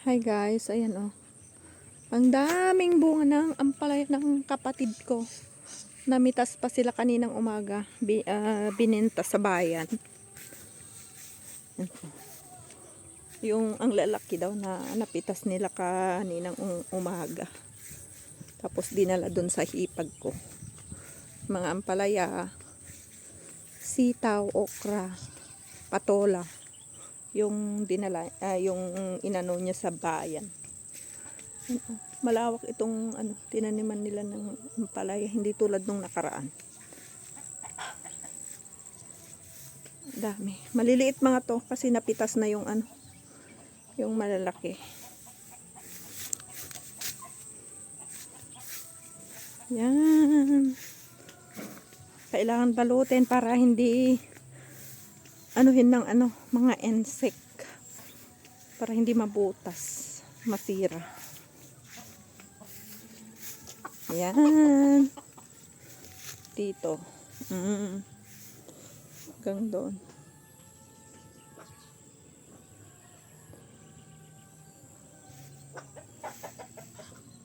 Hi guys, ayan oh. Ang daming bunga ng ampalaya ng kapatid ko. Namitas pa sila kaninang umaga. Bi, ah, bininta sa bayan. Ayan. Yung ang lalaki daw na napitas nila kaninang um- umaga. Tapos dinala dun sa hipag ko. Mga ampalaya, sitaw, okra, patola yung dinala ah, yung inano niya sa bayan. Malawak itong ano tinaniman nila ng ampalaya, hindi tulad nung nakaraan. Dami. Maliliit mga to kasi napitas na yung ano yung malalaki. Yan. Kailangan balutin para hindi anuhin ng ano, mga insect para hindi mabutas, masira. Yan. Dito. Mm. Hanggang doon.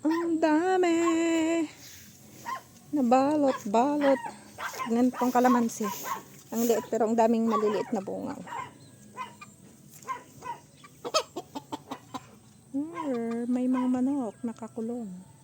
Ang dami. Nabalot, balot. Ganun pong kalamansi. Ang liit pero ang daming maliliit na bunga. Hmm, may mga manok nakakulong.